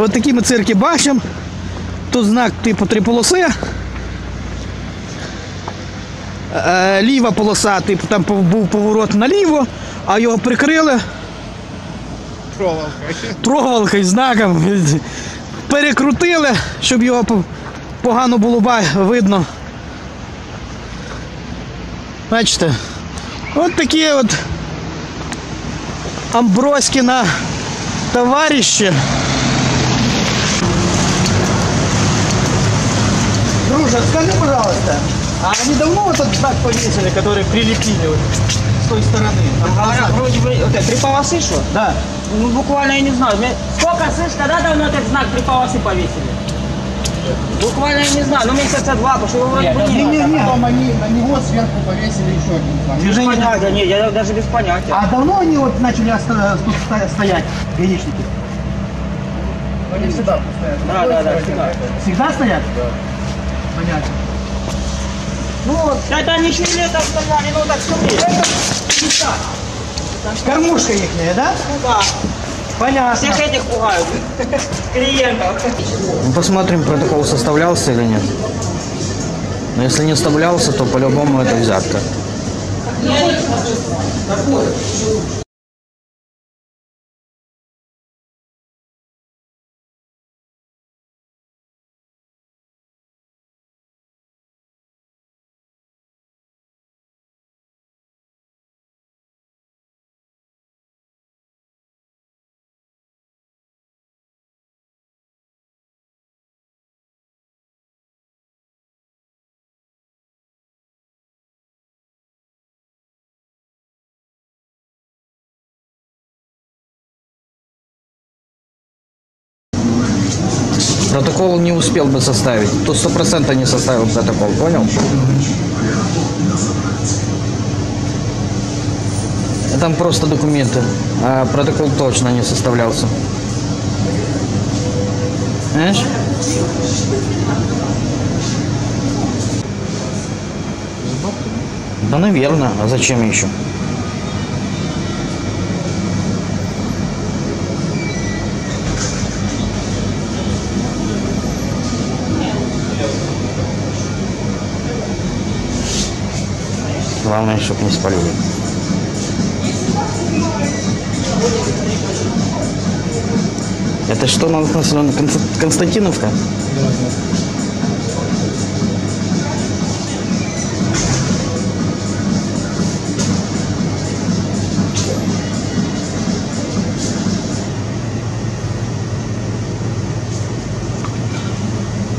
От такі ми цирки бачимо. Тут знак типу три полоси. Е, ліва полоса, типу, там був поворот наліво, а його прикрили Проволокою. проволокою, знаком. Перекрутили, щоб його погано було видно. Бачите? От такі от Амброськіна товарищи. Друже, скажи, пожалуйста, а они давно этот знак повесили, который прилепили вот с той стороны? Говорят, глаза. вроде бы, вот это, три полосы что? Да. Ну, буквально, я не знаю. Мне- Сколько, слышь, когда давно этот знак три полосы повесили? Буквально, я не знаю, ну месяца два, потому что его вроде бы не было. Потом они на него сверху повесили еще один знак. Движение понятия, не, я даже без понятия. А давно они вот начали оста- тут стоять, гаишники? Они всегда постоят. Да, да, да, всегда. Всегда стоят? Да. Понятно. Ну вот, это они еще и летом стояли, ну так все время. Кормушка их, да? Ну да, Понятно. всех этих пугают, клиентов. Ну, посмотрим, протокол составлялся или нет. Но если не составлялся, то по-любому это взятка. Протокол не успел бы составить. То сто процентов не составил протокол, понял? Там просто документы, а протокол точно не составлялся. Знаешь? Да, наверное. А зачем еще? Главное, чтобы не спалили. Это что у нас Константиновка?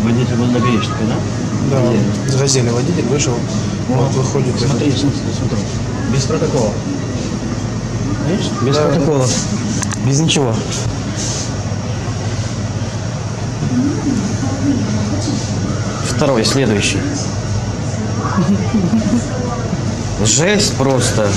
Водитель был на гаишнике, да? Да, с газели водитель вышел, вот выходит. Смотри, смотри, смотри. Без протокола. Видишь? Без протокола. Без ничего. Второй, следующий. Жесть просто.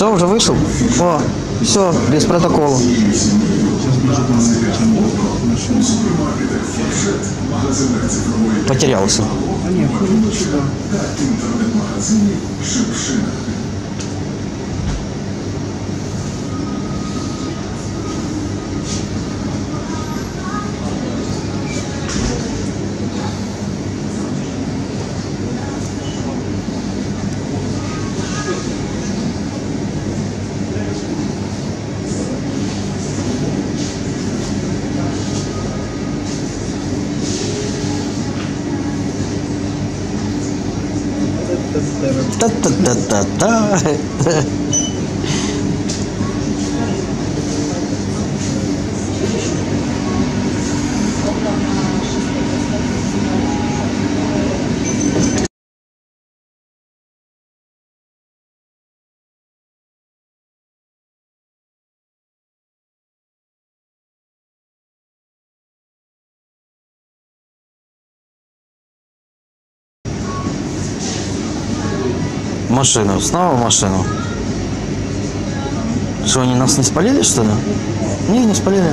Все, уже вышел? О, все, без протокола. Потерялся. タッタッタッタッタ машину, снова машину. Что, они нас не спалили, что ли? Не, не спалили.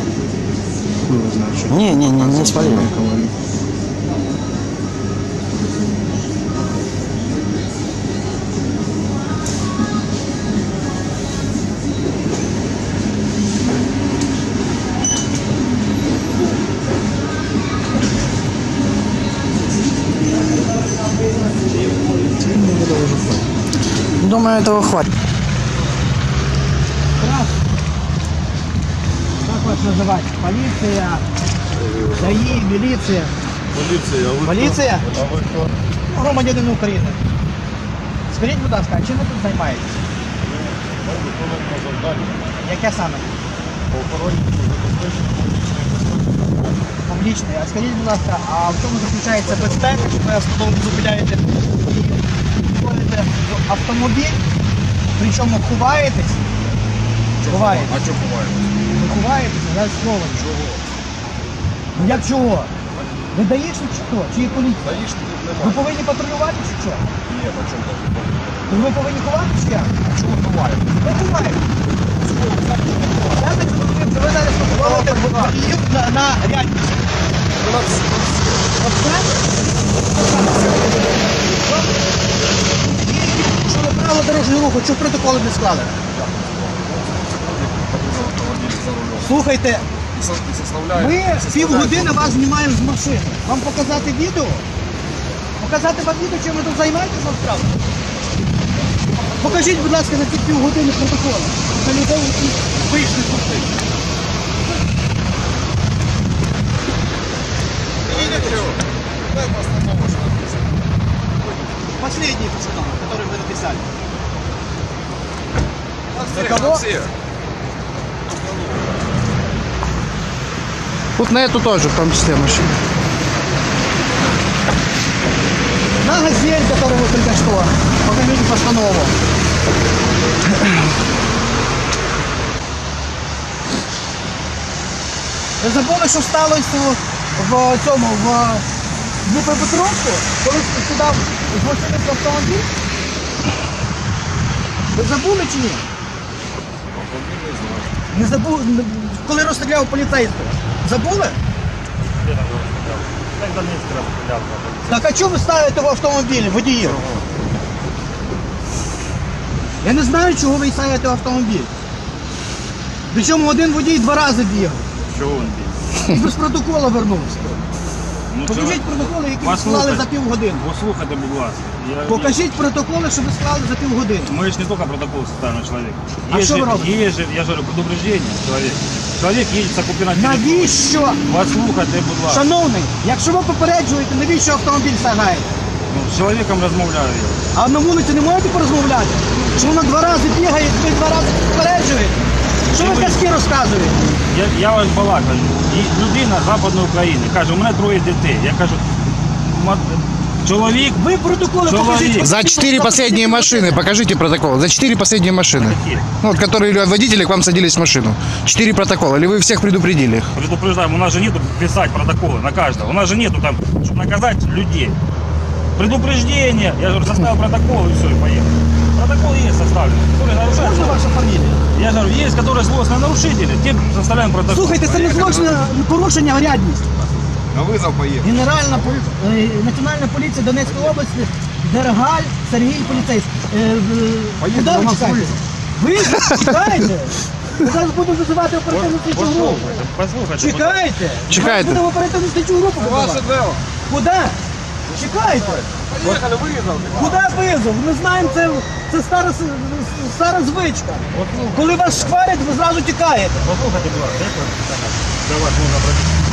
Не, не, не, не спалили. Думаю, этого хватит. Как вас называть? Полиция, ДАИ, милиция. Поліція, а ви Поліція? хто? А ви хто? Громадянин України. Скажіть, будь ласка, а чим ви тут займаєтесь? Ми виконуємо завдання Яке саме? по охороні забезпечення Публічне. А скажіть, будь ласка, а в чому заключається безпека, що ви автомобіль зупиняєте і входите в автомобіль, причому ховаєтесь? Ховаєтесь. А чого ховаємося? Ви ховаєтесь, зараз слово. Чого? Ну як чого? Ви даєшник чи хто? Чи є поліція? Даїшки тут Ви немає. повинні патрулювати чи що? Є, на чому там? То ви повинні ховатися чи як? Чого ховаємо? Ви ховаєте. Я так зрозумів, що ви зараз поговорите водіїв на, на рядність. Оце? Що правила дорожнього руху, що протоколи не склали? Слухайте, ми півгодини вас знімаємо з машини. Вам показати відео? Показати вам відео, чим ви тут займаєтесь насправді? Покажіть, будь ласка, на ці півгодини протоколи. Це людей, які вийшли сюди. Последний пацан, который вы написали. За кого? Всі. Вот на эту тоже, в том числе машину. На газель, которую вы только что. Покажите постанову. Ви забули, що сталося в цьому, в Дніпропетровську, коли сюди злочинився автомобіль? Ви забули чи ні? Не забули, коли розстріляв поліцейського. Забули? Так а чого ви ставите в автомобілі, водіїв? Я не знаю, чого ви ставите в автомобіль. Причому один водій два рази бігав. Чого він бій? І без протокола вернувся. Ну, це Покажіть ви- протоколи, які ви Послухайте. склали за півгодини. Послухайте, будь ласка. Покажіть протоколи, що ви склали за півгодини. Мы же не только протокол составим на человека. А что вы робите? же, я же говорю, предупреждение человека. Человек едет с оккупированной территории. Навіщо? Послухайте, будь ласка. Шановний, якщо ви попереджуєте, навіщо автомобіль сагаєте? Ну, з чоловіком розмовляю я. А на вулиці не можете порозмовляти? Що вона два рази бігає, ви два рази попереджуєте? Що ви казки розказуєте? Я, я вас балакаю. І людина з Западної України каже, у мене троє дітей. Я кажу, «Ма- чоловік Ви протоколи Чоловік. покажіть. За четыре последние машины, покажите протокол. За четыре последние машины. Какие? Ну, вот, которые водители к вам садились в машину. Четыре протокола. Или вы всех предупредили их? предупреждаем, у нас же нету писать протоколы на каждого. У нас же нету там, чтобы наказать людей. Предупреждение, я же говорю, составил протокол и все, и поехал. Протокол есть составлен, который нарушает. Можна ваша фамілія? Я же говорю, есть, которые злостные нарушители, тем составляем протокол. Слухайте, це не злочне порушення а рядність. На визов поїхав. Генеральна полі... е, національна поліція Донецької області, Дергаль, Сергій поліцейський. Е, е, Куди ви чекаєте? Ви чекаєте? Зараз будемо визивати оперативну слідчу групу. Послухайте, послухайте. Чекайте! Чекайте. Зараз будемо оперативну слідчу групу визивати. дело. Куди? Чекайте! Поїхали, виїзав. Куди визов? Ми знаємо, це, це стара, с- стара звичка. Коли вас шкварять, ви зразу тікаєте. Послухайте, будь ласка, як ви до вас можна обратитися?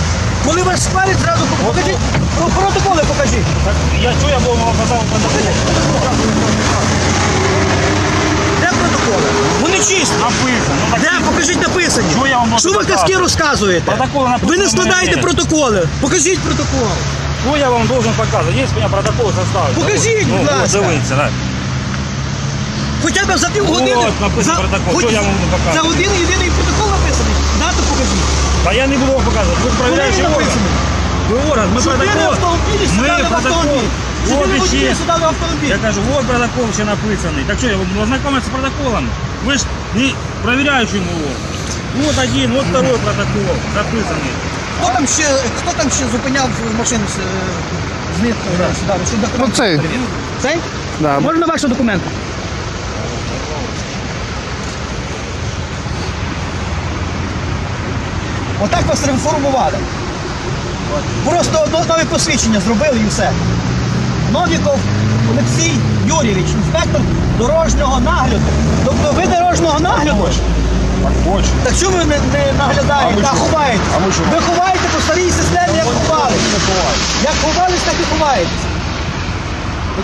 Коли вас шкварять, зразу покажіть. Про- Протоколи покажіть. Так, я чую, я був вам казав. Де протоколи? Вони чисті. Написано. Ну, так, Де? Покажіть написані. Що я вам можу Що ви казки розказуєте? Протоколи написано Ви не складаєте протоколи. Покажіть протокол. Що я вам должен показувати? Є у мене протокол составлен. Покажіть, ну, будь от, ласка. Дивіться, так. Хоча б за півгодини. От, написано протокол. Що я вам буду показувати? За один єдиний протокол написаний. Дату покажіть. А я не буду вам показувати. Ви ж Коли проверяючий він орган. написаний? Ви орган, ми Чотири протокол. автомобілі Ми сідали в протокол. автомобіль. Сиділи Вот водії, ще. сідали в автомобіль. Я кажу, вот протокол ще написаний. Так що, я ознакомиться з протоколом? Ви ж не проверяючим його. Вот один, вот второй протокол записаний. Хто там ще, хто там ще зупиняв машину з, е, з ниткою сюди? Щоб документи Ну, цей. перевірити? Цей? Да. Можна ваші документи? Отак вас реінформували. Просто одно- нові посвідчення зробили і все. Новіков Олексій Юрійович, інспектор дорожнього нагляду. Тобто ви дорожнього нагляду? Так хоче. Так чому ви не, не наглядаєте, а, ховаєте? А ми що? Ви ховаєте по старій системі, як ховали. Як ховались, так і ховаєтесь.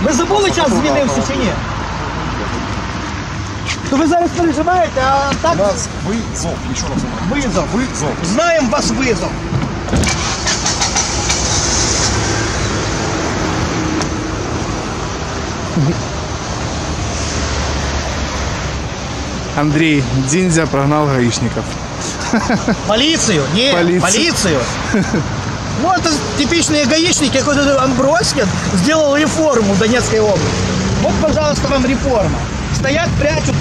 Ви забули час змінився чи ні? То ви зараз переживаєте, а так Нас вызов, еще раз визов. Вызов. Знаємо вас визов. Андрей Диндзя прогнал гаишников. Полицию? Нет, Полицию. полицию. Вот это типичные гаишники, как вот этот Амброскин сделал реформу в Донецкой области. Вот, пожалуйста, вам реформа. Стоят, прячут